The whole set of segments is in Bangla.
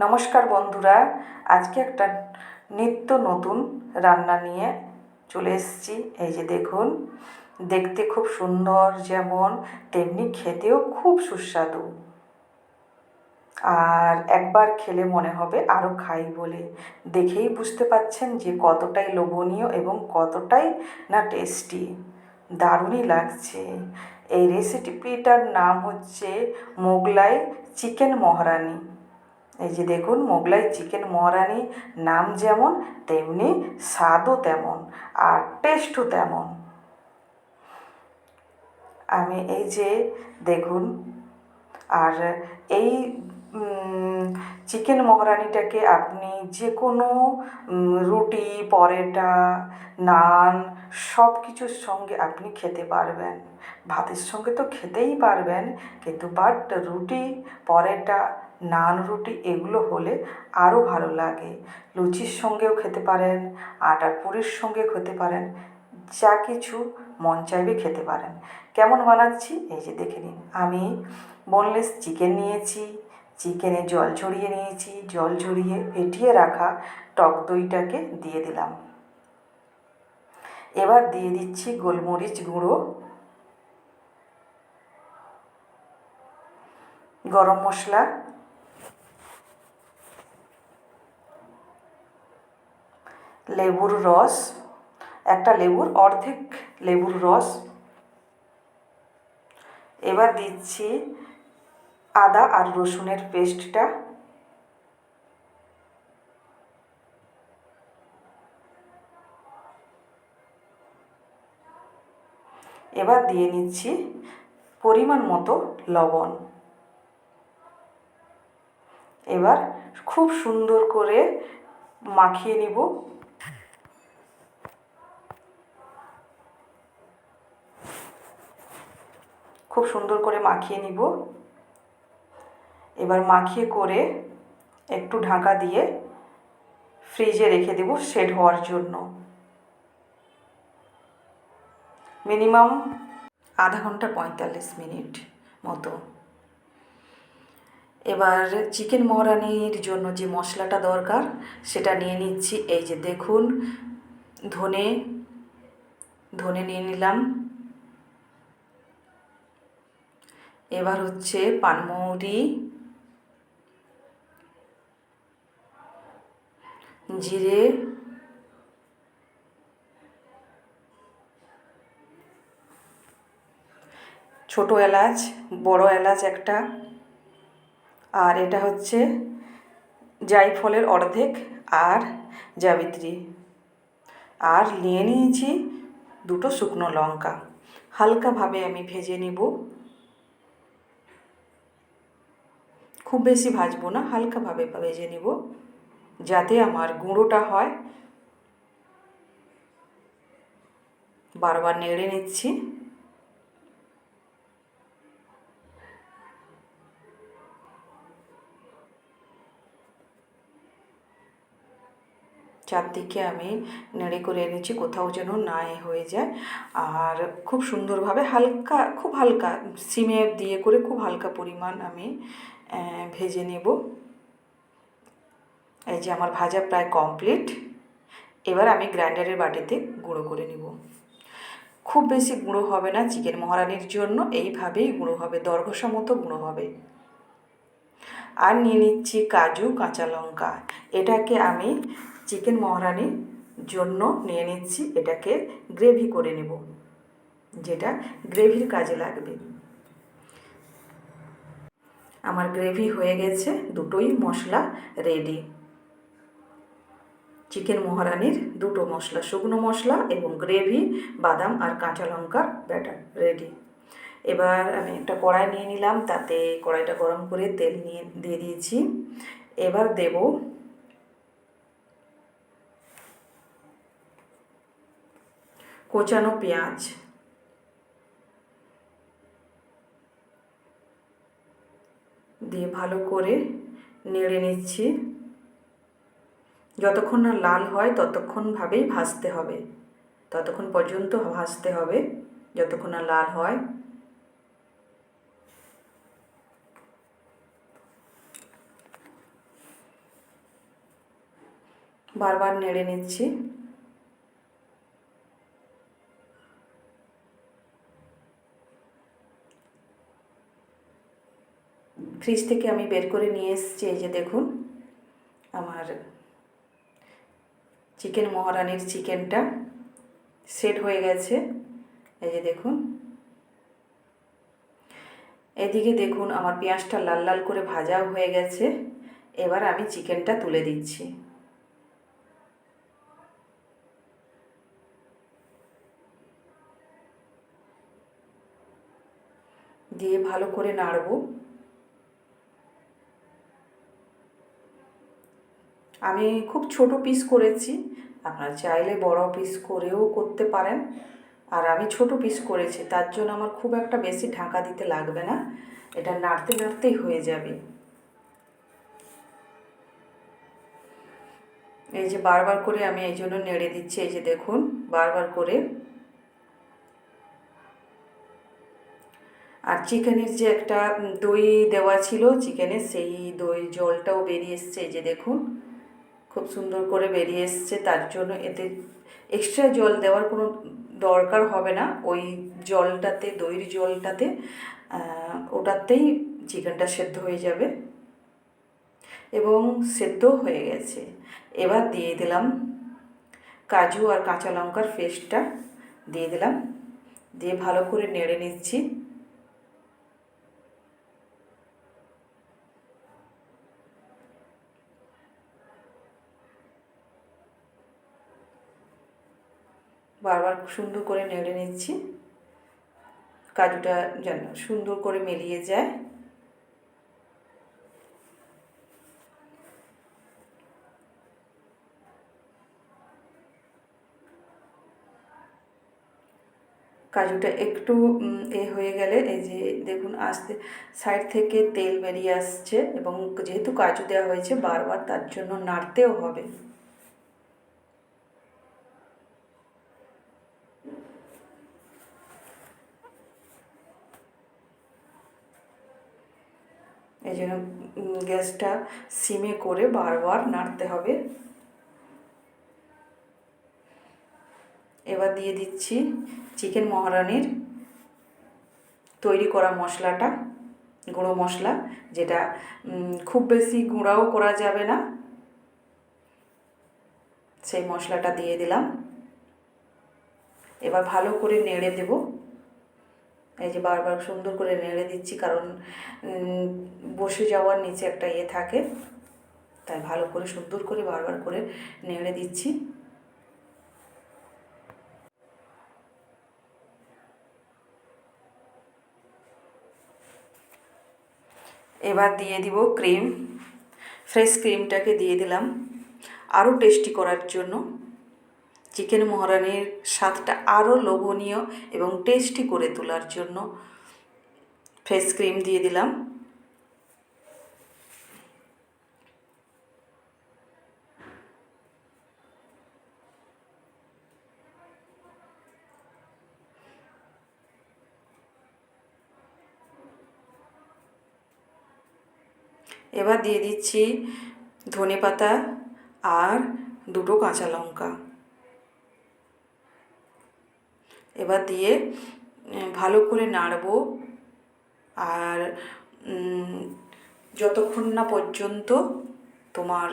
নমস্কার বন্ধুরা, আজকে একটা নিত্য নতুন রান্না নিয়ে চলে এসেছি। এই যে দেখুন, দেখতে খুব সুন্দর যেমন, তেমনি খেতেও খুব সুস্বাদু। আর একবার খেলে মনে হবে আরও খাই বলে। দেখেই বুঝতে পাচ্ছেন যে কতটাই লোভনীয় এবং কতটাই না টেস্টি। দারুণই লাগছে। এই রেসিপিটার নাম হচ্ছে মোগলাই চিকেন মহারানি। এই যে দেখুন, মোগলাই চিকেন মহারানি নাম যেমন, তেমনি স্বাদও তেমন আর টেস্টও তেমন। আমি এই যে দেখুন, আর এই চিকেন মহারানিটাকে আপনি যে কোনো রুটি, পরোটা, নান সব কিছুর সঙ্গে আপনি খেতে পারবেন। ভাতের সঙ্গে তো খেতেই পারবেন, কিন্তু বাট রুটি, পরোটা নান, রুটি এগুলো হলে আরও ভালো লাগে। লুচির সঙ্গেও খেতে পারেন, আটার পুরির সঙ্গে খেতে পারেন, যা কিছু মন চাইবে খেতে পারেন। কেমন বানাচ্ছি? এই যে দেখে নিন। আমি বোনলেস চিকেন নিয়েছি চিকেনে জল ঝরিয়ে নিয়েছি, জল ঝরিয়ে ফেটিয়ে রাখা টক দইটাকে দিয়ে দিলাম। এবার দিয়ে দিচ্ছি গোলমরিচ গুঁড়ো। গরম মশলা লেবুর রস, একটা লেবুর অর্ধেক লেবুর রস। এবার দিচ্ছি আদা আর রসুনের পেস্টটা। এবার দিয়ে নিচ্ছি পরিমাণ মতো লবণ। এবার খুব সুন্দর করে মাখিয়ে নিব। খুব সুন্দর করে মাখিয়ে নিব। এবার মাখিয়ে করে একটু ঢাকা দিয়ে ফ্রিজে রেখে দেব সেট হওয়ার জন্য। মিনিমাম আধা ঘণ্টা পঁয়তাল্লিশ মিনিট মতো। এবার চিকেন মহারানির জন্য যে মশলাটা দরকার সেটা নিয়ে নিচ্ছি। এই যে দেখুন, ধনে ধনে নিয়ে নিলাম। এবার হচ্ছে পানমৌরি, জিরে, ছোট এলাচ, বড় এলাচ একটা, আর এটা হচ্ছে জাইফলের অর্ধেক আর জাবিত্রী। আর নিয়ে নিয়েছি দুটো শুকনো লঙ্কা। হালকাভাবে আমি ভেজে নিব। খুব বেশি ভাজবো না, হালকাভাবে ভেজে নিব, যাতে আমার গুঁড়োটা হয়। বারবার নেড়ে নিচ্ছি। চারদিকে আমি নেড়ে করে এনেছি, কোথাও যেন না হয়ে যায়। আর খুব সুন্দরভাবে হালকা, খুব হালকা, সিমে দিয়ে করে খুব হালকা পরিমাণ আমি ভেজে নেব। এই যে আমার ভাজা প্রায় কমপ্লিট এবার আমি গ্রাইন্ডারের বাটিতে গুঁড়ো করে নেব। খুব বেশি গুঁড়ো হবে না চিকেন মহারানির জন্য, এইভাবেই গুঁড়ো হবে দর্ঘসা মতো গুঁড়ো হবে। আর নিয়ে নিচ্ছি কাজু, কাঁচা লঙ্কা। এটাকে আমি চিকেন মহারানির জন্য নিয়ে নিচ্ছি, এটাকে গ্রেভি করে নেব, যেটা গ্রেভির কাজে লাগবে। গ্রেভি হয়ে গেছে, দুটোই মশলা রেডি চিকেন মহারানির দুটো মশলা, শুকনো মশলা এবং গ্রেভি বাদাম আর কাঁচা লঙ্কার ব্যাটার রেডি এবার আমি একটা কড়াই নিয়ে নিলাম, তাতে কড়াইটা গরম করে তেল নিয়ে, দিয়ে দিয়েছি। এবার দেব কোচানো পেঁয়াজ। দিয়ে ভালো করে নেড়ে নিচ্ছি। যতক্ষণ না লাল হয় ততক্ষণভাবেই ভাজতে হবে। ততক্ষণ পর্যন্ত ভাজতে হবে, যতক্ষণ না লাল হয়। বারবার নেড়ে নিচ্ছি। ফ্রিজ থেকে আমি বের করে নিয়ে এসেছি, এই যে দেখুন, আমার চিকেন মহারানির চিকেনটা সেট হয়ে গেছে, এই যে দেখুন। এদিকে দেখুন, আমার পেঁয়াজটা লাল লাল করে ভাজাও হয়ে গেছে, এবার আমি চিকেনটা তুলে দিচ্ছি। দিয়ে ভালো করে নাড়বো। আমি খুব ছোট পিস করেছি, আপনার চাইলে বড় পিস করেও করতে পারেন। আর আমি ছোট পিস করেছি, তার জন্য আমার খুব একটা বেশি ঢাকা দিতে লাগবে না, এটা নাড়তে নাড়তেই হয়ে যাবে। এই যে বারবার করে আমি এই জন্য নেড়ে দিচ্ছি, এই যে দেখুন, বারবার করে। আর চিকেনের যে একটা দই দেওয়া ছিল, চিকেনের সেই দই জলটাও বেরিয়ে এসছে, এই যে দেখুন। খুব সুন্দর করে বেরিয়ে এসছে, তার জন্য এতে এক্সট্রা জল দেওয়ার কোনো দরকার হবে না। ওই জলটাতে, দইয়ের জলটাতে ওটাতেই চিকেনটা সেদ্ধ হয়ে যাবে এবং সেদ্ধ হয়ে গেছে। এবার দিয়ে দিলাম কাজু আর কাঁচা লঙ্কার পেস্টটা দিয়ে দিলাম। দিয়ে ভালো করে নেড়ে নিচ্ছি বারবার সুন্দর করে নেড়ে নিচ্ছি। কাজুটা যেন সুন্দর করে মিলিয়ে যায়। কাজুটা একটু এ হয়ে গেলে এই যে দেখুন আস্তে সাইড থেকে তেল বেরিয়ে আসছে এবং যেহেতু কাজু দেওয়া হয়েছে বারবার তার জন্য নাড়তেও হবে। এই জন্য গ্যাসটা সিমে করে বারবার নাড়তে হবে। এবার দিয়ে দিচ্ছি চিকেন মহারানির তৈরি করা মশলাটা, গুঁড়ো মশলা, যেটা খুব বেশি গুঁড়াও করা যাবে না। সেই মশলাটা দিয়ে দিলাম। এবার ভালো করে নেড়ে দেবো। এই যে বারবার সুন্দর করে নেড়ে দিচ্ছি, কারণ বসে যাওয়ার নিচে একটা ইয়ে থাকে। তাই ভালো করে সুন্দর করে বারবার করে নেড়ে দিচ্ছি। এবার দিয়ে দিব ক্রিম, ফ্রেশ ক্রিমটাকে দিয়ে দিলাম। আরও টেস্টি করার জন্য। চিকেন মহারানির স্বাদটা আরও লোভনীয় এবং টেস্টি করে তোলার জন্য ফেস ক্রিম দিয়ে দিলাম। এবার দিয়ে দিচ্ছি ধনে পাতা আর দুটো কাঁচা লঙ্কা। এবার দিয়ে ভালো করে নাড়বো। আর যতক্ষণ না পর্যন্ত তোমার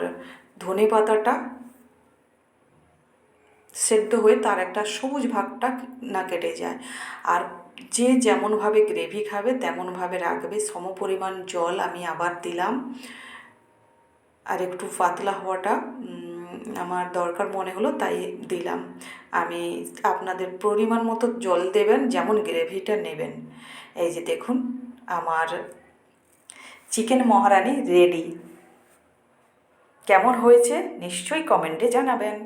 ধনে পাতাটা সেদ্ধ হয়ে তার একটা সবুজ ভাগটা না কেটে যায়। আর যে যেমনভাবে গ্রেভি খাবে, তেমনভাবে রাখবে। সম পরিমাণ জল আমি আবার দিলাম। আর একটু পাতলা হওয়াটা আমার দরকার মনে হলো তাই দিলাম। আমি আপনাদের পরিমাণ মতো জল দেবেন, যেমন গ্রেভিটা নেবেন। এই যে দেখুন, আমার চিকেন মহারানি রেডি। কেমন হয়েছে নিশ্চয়ই কমেন্টে জানাবেন।